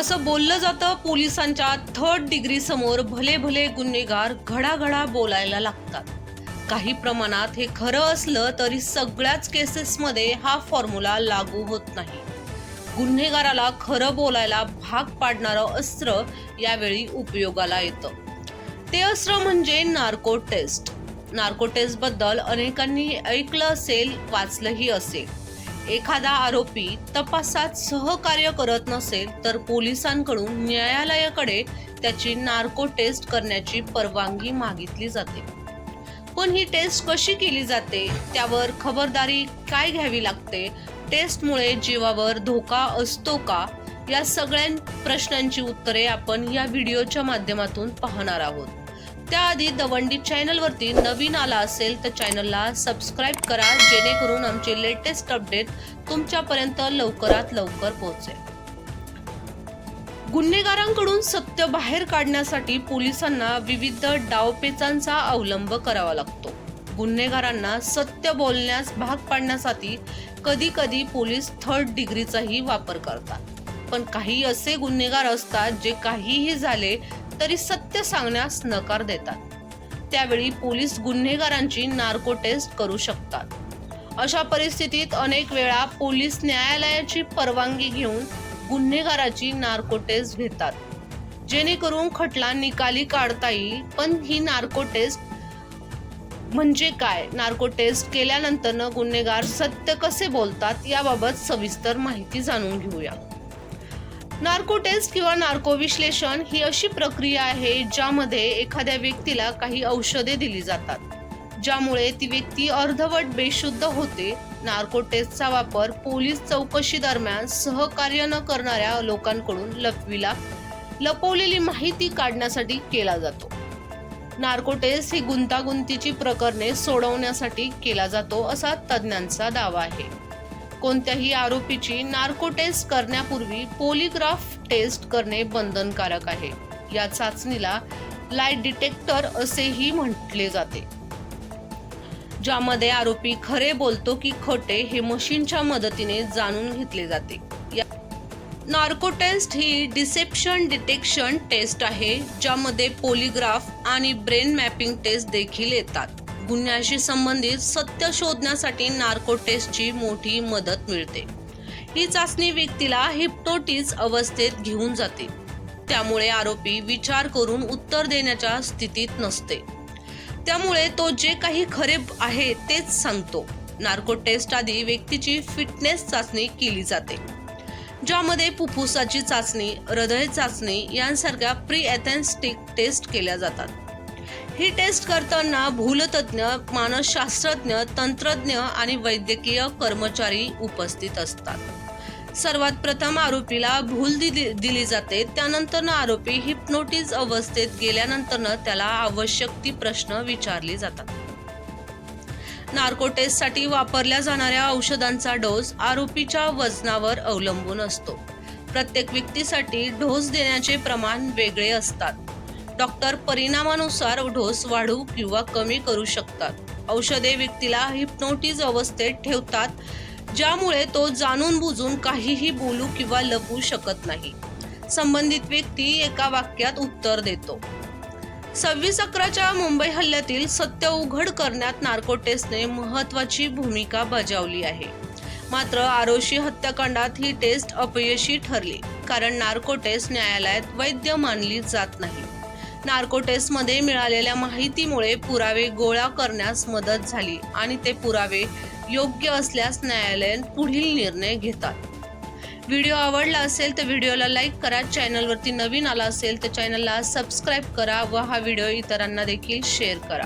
असं बोललं जातं पोलिसांच्या थर्ड डिग्री समोर भले भले गुन्हेगार घडाघडा बोलायला लागतात. काही प्रमाणात हे खरं असलं तरी सगळ्याच केसेसमध्ये हा फॉर्म्युला लागू होत नाही. गुन्हेगाराला खरं बोलायला भाग पाडणारं अस्त्र यावेळी उपयोगाला येतं. ते अस्त्र म्हणजे नार्को टेस्ट नार्को टेस्टबद्दल अनेकांनी ऐकलं असेल वाचलंही असेल. एखादा आरोपी तपासात सहकार्य करत नसेल तर पोलिसांकडून न्यायालयाकडे त्याची नार्को टेस्ट करण्याची परवानगी मागितली जाते. पण ही टेस्ट कशी केली जाते? त्यावर खबरदारी काय घ्यावी लागते? टेस्टमुळे जीवावर धोका असतो का? या सगळ्या प्रश्नांची उत्तरे आपण या व्हिडिओच्या माध्यमातून पाहणार आहोत. त्याआधी दवंडी चॅनलवरती नवीन आला असेल तर चॅनलला सबस्क्राईब करा जेणेकरून आमचे लेटेस्ट अपडेट तुमच्यापर्यंत लवकरात लवकर पोहोचेल. गुन्हेगारांकडून सत्य बाहेर काढण्यासाठी पोलिसांना विविध डावपेचांचा अवलंब करावा लागतो. गुन्हेगारांना सत्य बोलण्यास भाग पाडण्यासाठी कधी कधी पोलीस थर्ड डिग्रीचाही वापर करतात. पण काही असे गुन्हेगार असतात जे काहीही झाले तरी सत्य सांगण्यास नकार देतात. त्यावेळी पोलीस गुन्हेगारांची नार्को टेस्ट करू शकतात. अशा परिस्थितीत अनेक वेळा पोलीस न्यायालयाची परवानगी घेऊन गुन्हेगाराची नार्को टेस्ट घेतात. जेणेकरून खटला निकाली काढता येईल पण ही नार्को टेस्ट म्हणजे काय? नार्को टेस्ट केल्यानंतर गुन्हेगार सत्य कसे बोलतात याबाबत सविस्तर माहिती जाणून घेऊया. नार्को टेस्ट किंवा नार्को विश्लेषण ही अशी प्रक्रिया आहे ज्यामध्ये एखाद्या व्यक्तीला काही औषधे दिली जातात. ज्यामुळे ती व्यक्ती अर्धवट बेशुद्ध होते. नार्को टेस्टचा वापर पोलीस चौकशी दरम्यान सहकार्य न करणाऱ्या लोकांकडून लपविला लपवलेली माहिती काढण्यासाठी केला जातो. नार्को टेस्ट ही गुंतागुंतीची प्रकरणे सोडवण्यासाठी केला जातो असा तज्ज्ञांचा दावा आहे. कोणत्याही आरोपीची नार्को टेस्ट करण्यापूर्वी पोलिग्राफ टेस्ट करणे बंधनकारक आहे. या चाचणीला लाइट डिटेक्टर असेही म्हटले जाते. ज्यामध्ये आरोपी खरे बोलतो की खोटे हे मशीनच्या मदतीने जाणून घेतले जाते. या नार्को टेस्ट ही डिसेप्शन डिटेक्शन टेस्ट आहे ज्यामध्ये पोलिग्राफ आणि ब्रेन मॅपिंग टेस्ट देखील येतात. गुन्ह्याशी संबंधित सत्य शोधण्यासाठी नार्को टेस्टची मोठी मदत मिळते. ही चाचणी व्यक्तीला हिप्नोटिस अवस्थेत घेऊन जाते. त्यामुळे आरोपी विचार करून उत्तर देण्याच्या स्थितीत नसते. त्यामुळे तो जे काही खरे आहे तेच सांगतो. नार्को टेस्ट आधी व्यक्तीची फिटनेस चाचणी केली जाते. ज्यामध्ये फुफ्फुसाची चाचणी हृदय चाचणी यांसारख्या प्री ॲथेन्स्टिक टेस्ट केल्या जातात. ही टेस्ट करताना भूलतज्ञ मानसशास्त्रज्ञ तंत्रज्ञ आणि वैद्यकीय कर्मचारी उपस्थित असतात. सर्वात प्रथम आरोपीला भूल दिली दिली जाते. त्यानंतर आरोपी हिप्नोटिस अवस्थेत गेल्यानंतर त्याला आवश्यक ती प्रश्न विचारले जातात. नार्को टेस्टसाठी वापरल्या जाणाऱ्या औषधांचा डोस आरोपीच्या वजनावर अवलंबून असतो. प्रत्येक व्यक्तीसाठी डोस देण्याचे प्रमाण वेगळे असतात. डॉक्टर परिणामानुसार डोस वाढवू किंवा कमी करू शकतात. औषधे व्यक्तीला हिप्नोटिस अवस्थेत ठेवतात ज्यामुळे तो जाणून बुजून काहीही बोलू किंवा लपवू शकत नाही. संबंधित व्यक्ती एका वाक्यात उत्तर देतो. सव्वीस अकराच्या मुंबई हल्ल्यातील सत्य उघड करण्यात नार्कोटेस्टने महत्वाची भूमिका बजावली आहे. मात्र आरोशी हत्याकांडात ही टेस्ट अपयशी ठरली कारण नार्को टेस्ट न्यायालयात वैद्य मानली जात नाही. नार्को टेस्टमध्ये मिळालेल्या माहितीमुळे पुरावे गोळा करण्यास मदत झाली आणि ते पुरावे योग्य असल्यास न्यायालय पुढील निर्णय घेतात. व्हिडिओ आवडला असेल तर व्हिडिओला लाईक करा चॅनलवरती नवीन आला असेल तर चॅनलला सबस्क्राईब करा व हा व्हिडिओ इतरांना देखील शेअर करा.